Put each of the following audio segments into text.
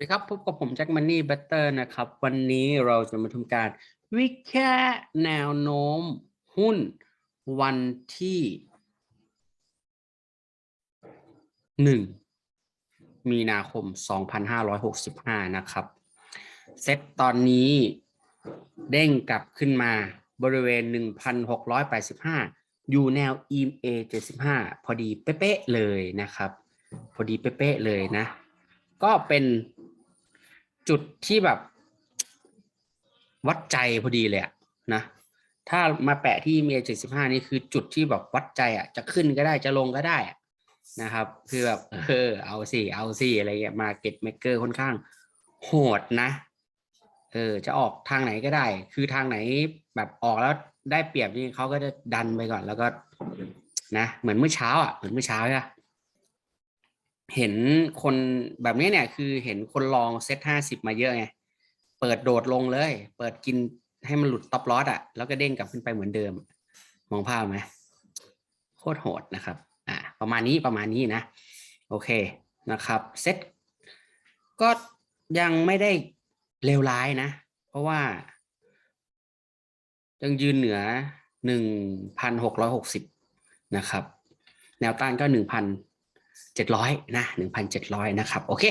สวัสดีครับพบกับผมแจ็คมันนี่เบตเตอร์นะครับ วันนี้เราจะมาทำการ วิเคราะห์แนวโน้มหุ้นวันที่หนึ่งมีนาคม 2565 นะครับ เซ็ตตอนนี้เด้งกลับขึ้นมาบริเวณ 1,685 อยู่แนว EMA 75 พอดีเป๊ะๆเลยนะครับ พอดีเป๊ะๆเลยนะ ก็เป็น จุดที่แบบ วัดใจพอดีเลยอะนะถ้ามาแปะที่เมียเจ็ดสิบห้านี่คือจุดที่แบบวัดใจอะจะขึ้นก็ได้จะลงก็ได้อะนะครับ คือแบบเออเอาสิเอาสิอะไรเงี้ยมาเก็ตเมกเกอร์ค่อนข้างโหดนะ เออ จะออกทางไหนก็ได้ คือทางไหนแบบออกแล้วได้เปรียบนี่เขาก็จะดันไปก่อนแล้วก็ นะ เหมือนเมื่อเช้าอะเหมือนเมื่อเช้าใช่ปะ เห็นคนแบบนี้เนี่ยคือเห็นคนลองเซตห้าสิบมาเยอะไง เปิดโดดลงเลย เปิดกินให้มันหลุดต็อปลอสอะแล้วก็เด้งกลับขึ้นไปเหมือนเดิม มองภาพไหมโคตรโหดนะครับ อ่า ประมาณนี้ประมาณนี้นะ โอเคนะครับเซตก็ยังไม่ได้เลวร้ายนะ เพราะว่า ยังยืนเหนือหนึ่งพันหกร้อยหกสิบนะครับ แนวต้านก็หนึ่งพัน เจ็ดร้อยนะหนึ่งพันเจ็ดร้อยนะครับโอเค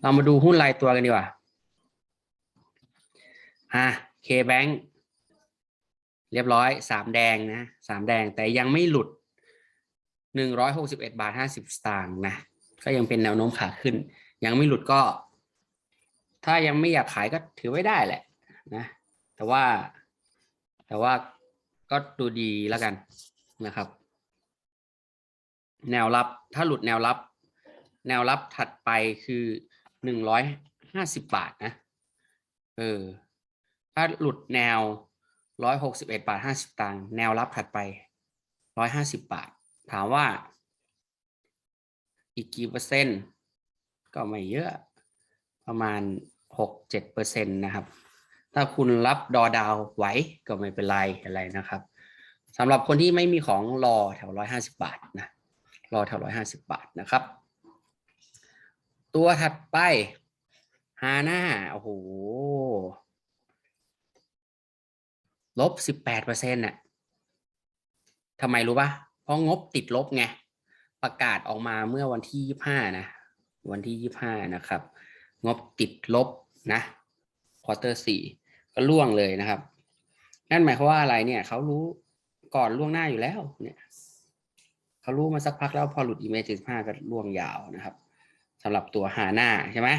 เรามาดูหุ้นรายตัวกันดีกว่าอะ K-Bank เรียบร้อยสามแดงนะสามแดงแต่ยังไม่หลุดหนึ่งร้อยหกสิบเอ็ดบาทห้าสิบสตางค์นะก็ยังเป็นแนวโน้มขาขึ้น ยังไม่หลุดก็ ถ้ายังไม่อยากขายก็ถือไว้ได้แหละนะแต่ว่าแต่ว่าก็ดูดีแล้วกันนะครับ แนวรับถ้าหลุดแนวรับ แนวรับถัดไปคือหนึ่งร้อยห้าสิบบาทนะเออถ้าหลุดแนวร้อยหกสิบเอ็ดบาทห้าสิบตังค์แนวรับถัดไปร้อยห้าสิบบาท ถามว่า อีกกี่เปอร์เซ็นต์ ก็ไม่เยอะประมาณหกเจ็ดเปอร์เซ็นต์นะครับ ถ้าคุณรับดอดาวไหวก็ไม่เป็นไรอะไรนะครับสำหรับคนที่ไม่มีของรอแถวร้อยห้าสิบาทนะ รอแถวร้อยห้าสิบบาทนะครับ ตัวถัดไปฮาน่าโอ้โหลบสิบแปดเปอร์เซ็นต์น่ะทำไมรู้ปะเพราะงบติดลบไง ประกาศออกมาเมื่อวันที่ยี่ห้านะ วันที่ยี่ห้านะครับ งบติดลบนะควอเตอร์สี่ก็ล่วงเลยนะครับ นั่นหมายความว่าอะไรเนี่ย เขารู้ก่อนล่วงหน้าอยู่แล้วเนี่ย เขารู้มาสักพักแล้วพอหลุดอีเมจห้าก็ล่วงยาวนะครับสำหรับตัวหาหน้าใช่ไหม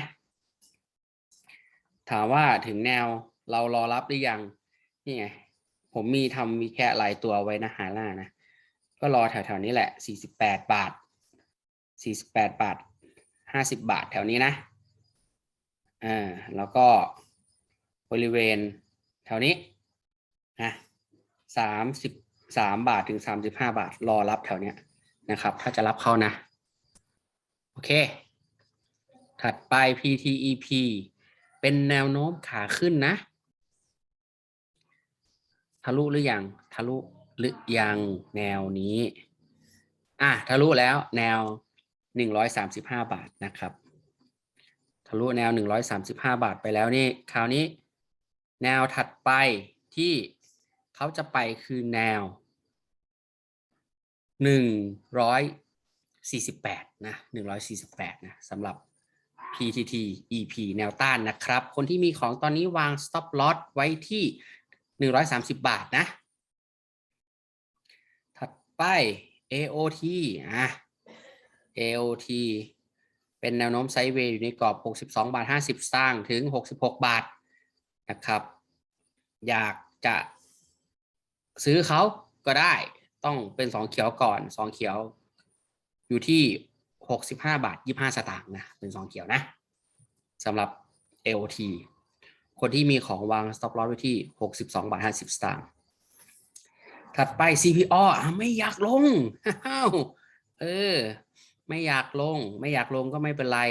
ถามว่าถึงแนวเรารอรับหรือยังนี่ไงผมมีทำมีแค่ลายตัวไว้นะหาหน้านะ ก็รอแถวๆนี้แหละสี่สิบแปดบาทสี่สิบแปดบาทห้าสิบบาทแถวนี้นะอ่าแล้วก็บริเวณแถวนี้นะสามสิบสามบาทถึงสามสิบห้าบาท รอรับแถวเนี้ย นะครับ ถ้าจะรับเข้านะ โอเค ถัดไป PTEP เป็นแนวโน้มขาขึ้นนะ ทะลุหรือยัง ทะลุหรือยังแนวนี้ อะ ทะลุแล้วแนวหนึ่งร้อยสามสิบห้าบาทนะครับ ทะลุแนวหนึ่งร้อยสามสิบห้าบาทไปแล้วนี่ คราวนี้ แนวถัดไปที่เขาจะไปคือแนว หนึ่งร้อยสี่สิบแปดนะหนึ่งร้อยสี่สิบแปดนะสำหรับ PTT EP แนวต้านนะครับ คนที่มีของตอนนี้วาง stop loss ไว้ที่หนึ่งร้อยสามสิบบาทนะ ถัดไป AOT อะ AOT เป็นแนวโน้มไซด์เวย์อยู่ในกรอบ 62 บาท 50สตางถึง 66 บาทนะครับ อยากจะซื้อเขาก็ได้ ต้องเป็นสองเขียวก่อนสองเขียวอยู่ที่65บห้าบาท25สตางค์นะเป็นสองเขียวนะสำหรับ AOT คนที่มีของวาง stop loss ไว้ที่62บสองบาท50สตางค์ถัดไป CPO อะไม่อยากลงเออ ไม่อยากลง ไม่อยากลงก็ไม่เป็นไร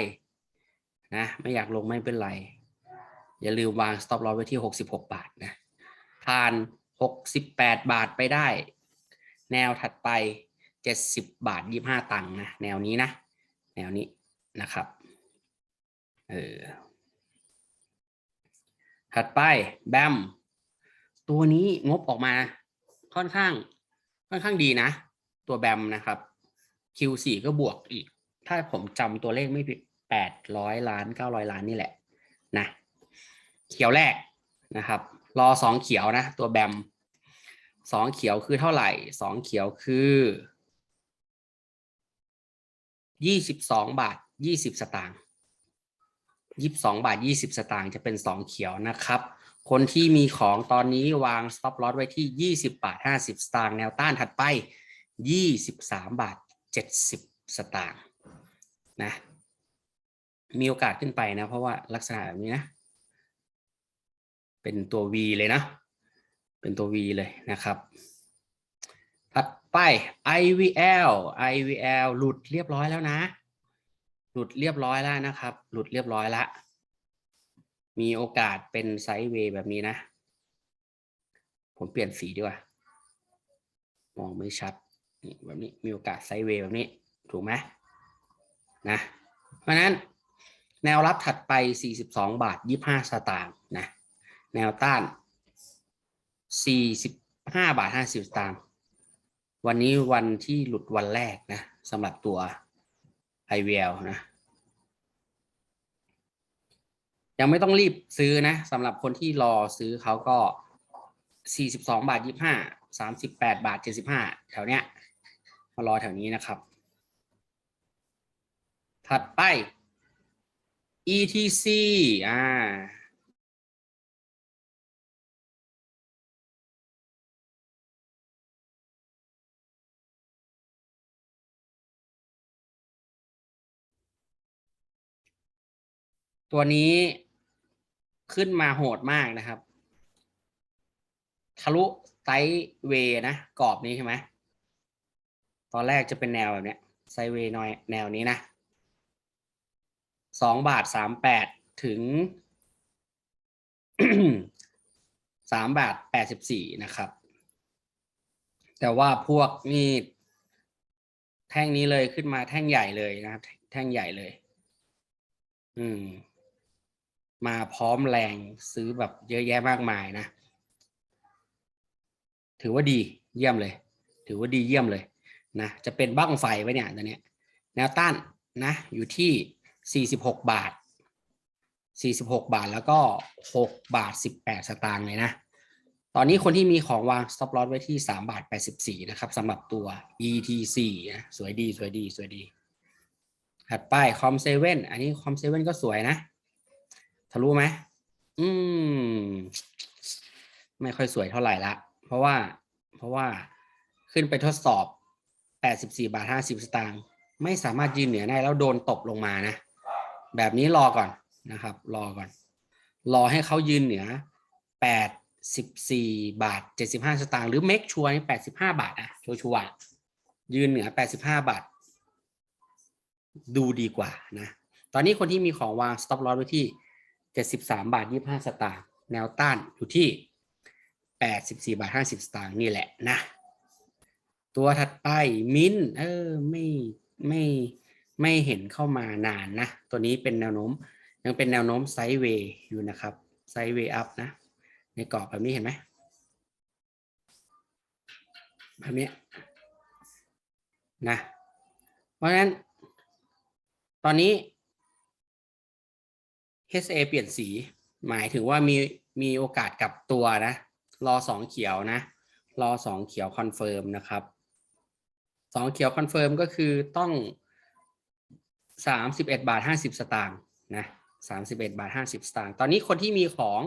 นะไม่อยากลงไม่เป็นไร อย่าลืมวาง stop loss ไว้ที่ 66 บาทนะผ่าน 68 บาทไปได้ แนวถัดไป 70 บาท 25 ตังค์นะแนวนี้นะ แนวนี้นะครับเออถัดไปแบมตัวนี้งบออกมาค่อนข้างค่อนข้างดีนะ ตัวแบมนะครับ Q4 ก็บวกอีก ถ้าผมจำตัวเลขไม่ผิดแปดร้อยล้านเก้าร้อยล้านนี่แหละนะเขียวแรกนะครับ รอสองเขียวนะ ตัวแบม สองเขียวคือเท่าไหร่สองเขียวคือยี่สิบสองบาทยี่สิบสตางค์ยี่สิบสองบาทยี่สิบสตางค์จะเป็นสองเขียวนะครับ คนที่มีของตอนนี้วาง stop loss ไว้ที่ยี่สิบาทห้าสิบสตางค์แนวต้านถัดไปยี่สิบสามบาทเจ็ดสิบสตางค์นะ มีโอกาสขึ้นไปนะ เพราะว่าลักษณะแบบนี้นะ เป็นตัว V เลยนะ เป็นตัว V เลยนะครับถัดไป IVL IVL หลุดเรียบร้อยแล้วนะ หลุดเรียบร้อยแล้วนะครับ หลุดเรียบร้อยละ มีโอกาสเป็นไซด์เวย์แบบนี้นะ ผมเปลี่ยนสีดีกว่า มองไม่ชัดนี่แบบนี้ มีโอกาสไซด์เวย์แบบนี้ ถูกไหมนะ เพราะฉะนั้นแนวรับถัดไป 42 บาท 25 สตางค์นะ แนวต้าน 45 บาท 50 สตางค์ วันนี้วันที่หลุดวันแรกนะสำหรับตัว IVL นะ ยังไม่ต้องรีบซื้อนะสำหรับคนที่รอซื้อเขาก็ 42 บาท 25 38 บาท 75 แถวเนี้ย มารอแถวนี้นะครับ ถัดไป ETC อ่า ตัวนี้ขึ้นมาโหดมากนะครับ ทะลุไซเวนะ กรอบนี้ใช่ไหมตอนแรกจะเป็นแนวแบบเนี้ยไซเวน่อยแนวนี้นะสองบาทสามแปดถึงสามบาทแปดสิบสี่นะครับ แต่ว่าพวกนี่แท่งนี้เลยขึ้นมาแท่งใหญ่เลยนะครับ แท่งใหญ่เลย อืม มาพร้อมแรงซื้อแบบเยอะแยะมากมายนะ ถือว่าดีเยี่ยมเลย ถือว่าดีเยี่ยมเลยนะจะเป็นบ้างไฟไว้เนี่ยตอนเนี้ยแนวต้านนะอยู่ที่ 46 บาท 46 บาทแล้วก็ 6 บาท 18 สตางค์เลยนะ ตอนนี้คนที่มีของวาง stop loss ไว้ที่ 3 บาท 84 นะครับสำหรับตัว ETC นะสวยดีสวยดีสวยดีถัดไปคอมเซเว่นอันนี้คอมเซเว่นก็สวยนะ ทะลุไหมอืม ไม่ค่อยสวยเท่าไหร่ละ เพราะว่า เพราะว่าขึ้นไปทดสอบ 84 บาท 50 สตางค์ ไม่สามารถยืนเหนือได้แล้วโดนตบลงมานะ แบบนี้รอก่อนนะครับ รอก่อน รอให้เขายืนเหนือ 84 บาท 75 สตางค์ หรือเม e ชัวร์นี่85 บาทอะชัวร์ๆยืนเหนือ 85 บาท ดูดีกว่านะ ตอนนี้คนที่มีของวาง stop loss ไว้ที่ 73 บาท 25 สตางค์แนวต้านอยู่ที่ 84 บาท 50 สตางค์นี่แหละนะ ตัวถัดไปมินเออไม่ไม่ไม่เห็นเข้ามานานนะ ตัวนี้เป็นแนวโน้มยังเป็นแนวโน้มไซด์เวย์อยู่นะครับไซด์เวย์อัพนะ ในกรอบแบบนี้เห็นไหมแบบนี้นะ เพราะฉะนั้น ตอนนี้ HA เปลี่ยนสี หมายถึงว่ามีมีโอกาสกลับตัวนะ รอสองเขียวนะ รอสองเขียวคอนเฟิร์มนะครับสองเขียวคอนเฟิร์มก็คือต้องสามสิบเอ็ดบาทห้าสิบสตางค์นะสามสิบเอ็ดบาทห้าสิบสตางค์ตอนนี้คนที่มีของ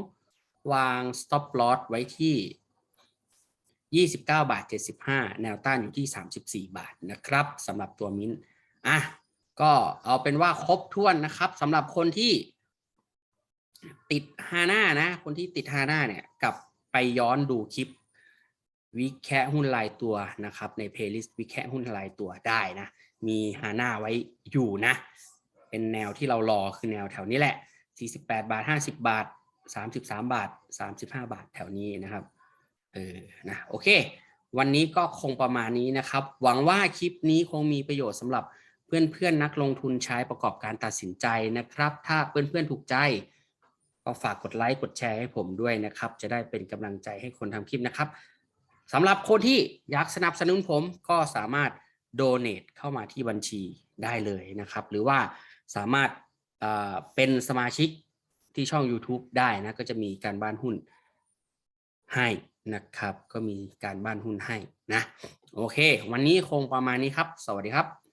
วาง stop loss ไว้ที่ยี่สิบเก้าบาทเจ็ดสิบห้าแนวต้านอยู่ที่สามสิบสี่บาทนะครับสำหรับตัวมิ้นอะก็เอาเป็นว่าครบถ้วนนะครับสำหรับคนที่ ติดฮาน่านะ คนที่ติดฮาน่าเนี่ยกลับไปย้อนดูคลิปวิแคะหุ้นรายตัวนะครับ ในเพลย์ลิสต์วิแคะหุ้นรายตัวได้นะ มีฮาน่าไว้อยู่นะ เป็นแนวที่เรารอคือแนวแถวนี้แหละ 48 บาท 50 บาท 33 บาท 35 บาทแถวนี้นะครับเออนะโอเค วันนี้ก็คงประมาณนี้นะครับ หวังว่าคลิปนี้คงมีประโยชน์สำหรับเพื่อนๆนนักลงทุนใช้ประกอบการตัดสินใจนะครับ ถ้าเพื่อนๆถูกใจ ก็ฝากกดไลค์กดแชร์ให้ผมด้วยนะครับ จะได้เป็นกำลังใจให้คนทำคลิปนะครับสำหรับคนที่อยากสนับสนุนผมก็สามารถโดเน a t เข้ามาที่บัญชีได้เลยนะครับ หรือว่าสามารถเอ่อเป็นสมาชิกที่ช่อง YouTube ได้นะ ก็จะมีการบ้านหุ้นให้นะครับ ก็มีการบ้านหุ้นให้นะ โอเค วันนี้คงประมาณนี้ครับ สวัสดีครับ